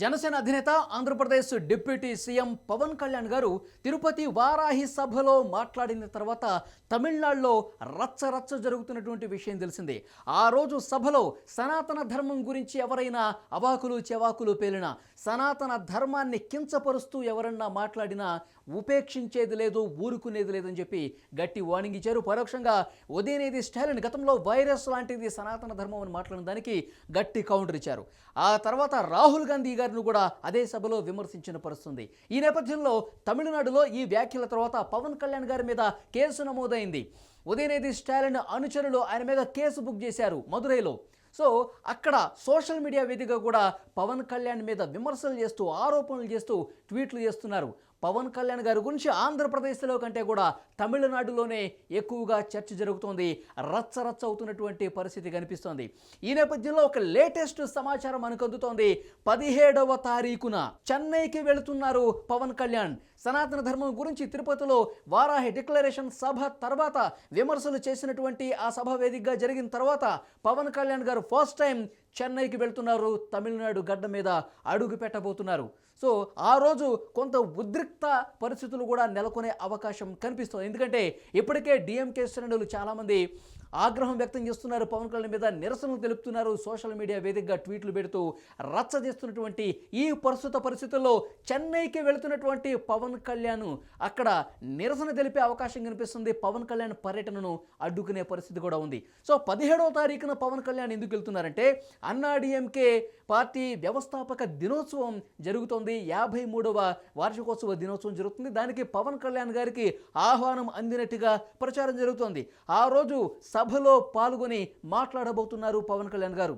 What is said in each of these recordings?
జనసేన అధినేత Andhra Pradesh deputy CM Pawan Kalyan గారు తిరుపతి వారాహి సభలో మాట్లాడిన తర్వాత తమిళనాడులో రచ్చ రచ్చ జరుగుతున్నటువంటి విషయం తెలిసిందే. ఆ రోజు సభలో సనాతన ధర్మం గురించి ఎవరైనా అవాకులు చెవాకులు పేలినా సనాతన ధర్మాన్ని కించపరుస్తూ ఎవరన్నా మాట్లాడినా ఉపేక్షించేది లేదు ఊరుకునేది లేదని చెప్పి గట్టి వార్నింగ్ ఇచ్చారు. పరోక్షంగా ఉదయనేది స్టాలిన్ గతంలో వైరస్ లాంటిది సనాతన ధర్మం అని మాట్లాడిన దానికి గట్టి కౌంటర్ ఇచ్చారు. ఆ తర్వాత రాహుల్ గాంధీ గారిని కూడా అదే సభలో విమర్శించిన పరిస్థితుంది ఈ నేపథ్యంలో తమిళనాడులో ఈ వ్యాఖ్యల తర్వాత పవన్ కళ్యాణ్ గారి మీద కేసు నమోదైంది. ఉదయనిధి స్టాలిన్ అనుచరులు ఆయన మీద కేసు బుక్ చేశారు మదురైలో సో అక్కడ సోషల్ మీడియా వేదిక కూడా పవన్ కళ్యాణ్ మీద విమర్శలు చేస్తూ ఆరోపణలు చేస్తూ ట్వీట్లు చేస్తున్నారు. పవన్ కళ్యాణ్ గారి గురించి ఆంధ్రప్రదేశ్లో కంటే కూడా తమిళనాడులోనే ఎక్కువగా చర్చ జరుగుతోంది. రచ్చ రచ్చ అవుతున్నటువంటి పరిస్థితి కనిపిస్తోంది. ఈ నేపథ్యంలో ఒక లేటెస్ట్ సమాచారం మనకు అందుతోంది పదిహేడవ తారీఖున చెన్నైకి వెళుతున్నారు పవన్ కళ్యాణ్. సనాతన ధర్మం గురించి తిరుపతిలో వారాహి డిక్లరేషన్ సభ తర్వాత విమర్శలు చేసినటువంటి ఆ సభ వేదికగా జరిగిన తర్వాత పవన్ కళ్యాణ్ గారు ఫస్ట్ టైం చెన్నైకి వెళ్తున్నారు. తమిళనాడు గడ్డ మీద అడుగు పెట్టబోతున్నారు. సో ఆ రోజు కొంత ఉద్రిక్త పరిస్థితులు కూడా నెలకొనే అవకాశం కనిపిస్తుంది. ఎందుకంటే ఇప్పటికే డిఎంకే శ్రేణులు చాలామంది ఆగ్రహం వ్యక్తం చేస్తున్నారు. పవన్ కళ్యాణ్ మీద నిరసనలు తెలుపుతున్నారు. సోషల్ మీడియా వేదికగా ట్వీట్లు పెడుతూ రచ్చ చేస్తున్నటువంటి ఈ ప్రస్తుత పరిస్థితుల్లో చెన్నైకి వెళుతున్నటువంటి పవన్ కళ్యాణ్ అక్కడ నిరసన తెలిపే అవకాశం కనిపిస్తుంది. పవన్ కళ్యాణ్ పర్యటనను అడ్డుకునే పరిస్థితి కూడా ఉంది. సో పదిహేడవ తారీఖున పవన్ కళ్యాణ్ ఎందుకు వెళ్తున్నారంటే అన్నాడీఎంకే పార్టీ వ్యవస్థాపక దినోత్సవం జరుగుతోంది. యాభై మూడవ వార్షికోత్సవ దినోత్సవం జరుగుతుంది. దానికి పవన్ కళ్యాణ్ గారికి ఆహ్వానం అందినట్టుగా ప్రచారం జరుగుతోంది. ఆ రోజు సభలో పాల్గొని మాట్లాడబోతున్నారు పవన్ కళ్యాణ్ గారు.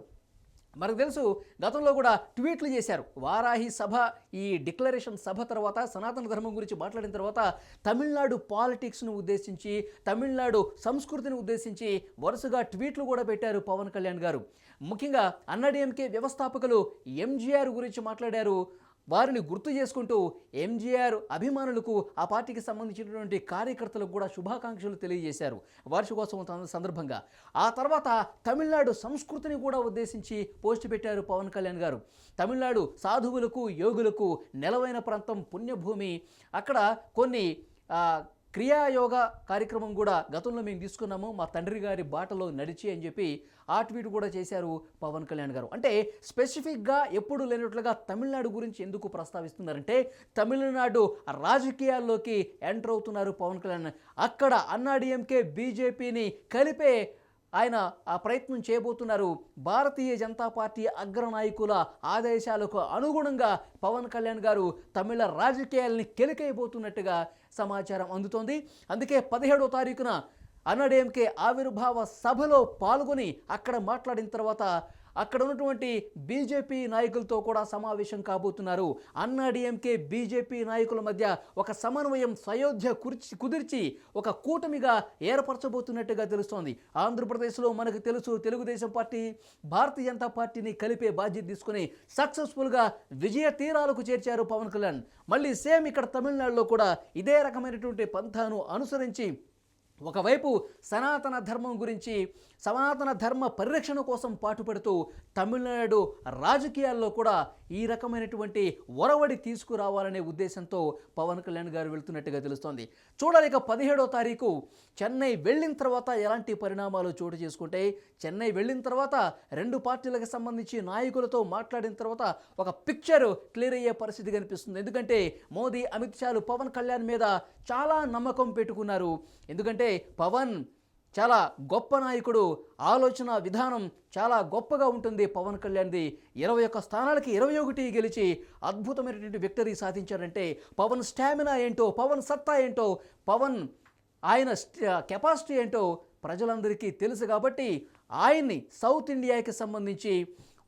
మనకు తెలుసు గతంలో కూడా ట్వీట్లు చేశారు. వారాహి సభ ఈ డిక్లరేషన్ సభ తర్వాత సనాతన ధర్మం గురించి మాట్లాడిన తర్వాత తమిళనాడు పాలిటిక్స్ను ఉద్దేశించి తమిళనాడు సంస్కృతిని ఉద్దేశించి వరుసగా ట్వీట్లు కూడా పెట్టారు పవన్ కళ్యాణ్ గారు. ముఖ్యంగా అన్నాడీఎంకే వ్యవస్థాపకులు ఎంజీఆర్ గురించి మాట్లాడారు. వారిని గుర్తు చేసుకుంటూ ఎంజీఆర్ అభిమానులకు ఆ పార్టీకి సంబంధించినటువంటి కార్యకర్తలకు కూడా శుభాకాంక్షలు తెలియజేశారు. వార్షికోత్సవం సందర్భంగా. ఆ తర్వాత తమిళనాడు సంస్కృతిని కూడా ఉద్దేశించి పోస్ట్ పెట్టారు పవన్ కళ్యాణ్ గారు. తమిళనాడు సాధువులకు యోగులకు నెలవైన ప్రాంతం పుణ్యభూమి. అక్కడ కొన్ని క్రియాయోగ కార్యక్రమం కూడా గతంలో మేము తీసుకున్నాము మా తండ్రి గారి బాటలో నడిచి అని చెప్పి ఆ ట్వీట్ కూడా చేశారు పవన్ కళ్యాణ్ గారు. అంటే స్పెసిఫిక్గా ఎప్పుడు లేనట్లుగా తమిళనాడు గురించి ఎందుకు ప్రస్తావిస్తున్నారంటే తమిళనాడు రాజకీయాల్లోకి ఎంటర్ అవుతున్నారు పవన్ కళ్యాణ్. అక్కడ అన్నాడీఎంకే బీజేపీని కలిపే ఆయన ఆ ప్రయత్నం చేయబోతున్నారు. భారతీయ జనతా పార్టీ అగ్రనాయకుల ఆదేశాలకు అనుగుణంగా పవన్ కళ్యాణ్ గారు తమిళ రాజకీయాల్ని కెలికైపోతున్నట్టుగా సమాచారం అందుతోంది. అందుకే పదిహేడో తారీఖున అన్నాడీఎంకే ఆవిర్భావ సభలో పాల్గొని అక్కడ మాట్లాడిన తర్వాత అక్కడ ఉన్నటువంటి బీజేపీ నాయకులతో కూడా సమావేశం కాబోతున్నారు. అన్నాడీఎంకే బీజేపీ నాయకుల మధ్య ఒక సమన్వయం సయోధ్య కుర్చి కుదిర్చి ఒక కూటమిగా ఏర్పరచబోతున్నట్టుగా తెలుస్తోంది. ఆంధ్రప్రదేశ్లో మనకు తెలుసు తెలుగుదేశం పార్టీ భారతీయ జనతా పార్టీని కలిపే బాధ్యత తీసుకుని సక్సెస్ఫుల్గా విజయ తీరాలకు చేర్చారు పవన్ కళ్యాణ్. మళ్ళీ సేమ్ ఇక్కడ తమిళనాడులో కూడా ఇదే రకమైనటువంటి పంథాను అనుసరించి ఒకవైపు సనాతన ధర్మం గురించి సనాతన ధర్మ పరిరక్షణ కోసం పాటుపడుతూ తమిళనాడు రాజకీయాల్లో కూడా ఈ రకమైనటువంటి ఒరవడి తీసుకురావాలనే ఉద్దేశంతో పవన్ కళ్యాణ్ గారు వెళ్తున్నట్టుగా తెలుస్తోంది. చూడాలి ఇక పదిహేడో తారీఖు చెన్నై వెళ్ళిన తర్వాత ఎలాంటి పరిణామాలు చోటు చేసుకుంటే చెన్నై వెళ్ళిన తర్వాత రెండు పార్టీలకు సంబంధించి నాయకులతో మాట్లాడిన తర్వాత ఒక పిక్చర్ క్లియర్ అయ్యే పరిస్థితి కనిపిస్తుంది. ఎందుకంటే మోదీ అమిత్ షాలు పవన్ కళ్యాణ్ మీద చాలా నమ్మకం పెట్టుకున్నారు. ఎందుకంటే ఎందుకంటే పవన్ చాలా గొప్ప నాయకుడు. ఆలోచన విధానం చాలా గొప్పగా ఉంటుంది పవన్ కళ్యాణ్ది. ఇరవై ఒక్క స్థానాలకి ఇరవై ఒకటి గెలిచి అద్భుతమైనటువంటి విక్టరీ సాధించారంటే పవన్ స్టామినా ఏంటో పవన్ సత్తా ఏంటో పవన్ ఆయన కెపాసిటీ ఏంటో ప్రజలందరికీ తెలుసు కాబట్టి ఆయన్ని సౌత్ ఇండియాకి సంబంధించి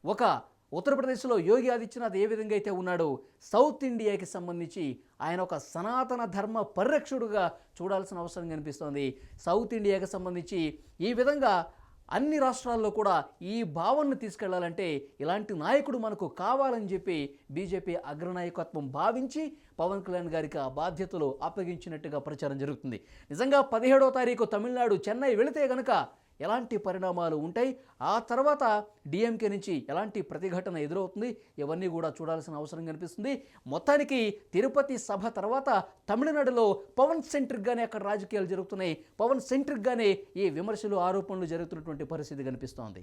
ఒక ఉత్తరప్రదేశ్లో యోగి ఆదిత్యనాథ్ ఏ విధంగా అయితే ఉన్నాడో సౌత్ ఇండియాకి సంబంధించి ఆయన ఒక సనాతన ధర్మ పరిరక్షకుడుగా చూడాల్సిన అవసరం కనిపిస్తోంది. సౌత్ ఇండియాకి సంబంధించి ఈ విధంగా అన్ని రాష్ట్రాల్లో కూడా ఈ భావనను తీసుకెళ్ళాలంటే ఇలాంటి నాయకుడు మనకు కావాలని చెప్పి బీజేపీ అగ్రనాయకత్వం భావించి పవన్ కళ్యాణ్ గారికి ఆ బాధ్యతలు అప్పగించినట్టుగా ప్రచారం జరుగుతుంది. నిజంగా పదిహేడో తారీఖు తమిళనాడు చెన్నై వెళితే గనక ఎలాంటి పరిణామాలు ఉంటాయి? ఆ తర్వాత డిఎంకే నుంచి ఎలాంటి ప్రతిఘటన ఎదురవుతుంది? ఇవన్నీ కూడా చూడాల్సిన అవసరం కనిపిస్తుంది. మొత్తానికి తిరుపతి సభ తర్వాత తమిళనాడులో పవన్ సెంట్రిక్గానే అక్కడ రాజకీయాలు జరుగుతున్నాయి. పవన్ సెంట్రిక్గానే ఈ విమర్శలు ఆరోపణలు జరుగుతున్నటువంటి పరిస్థితి కనిపిస్తోంది.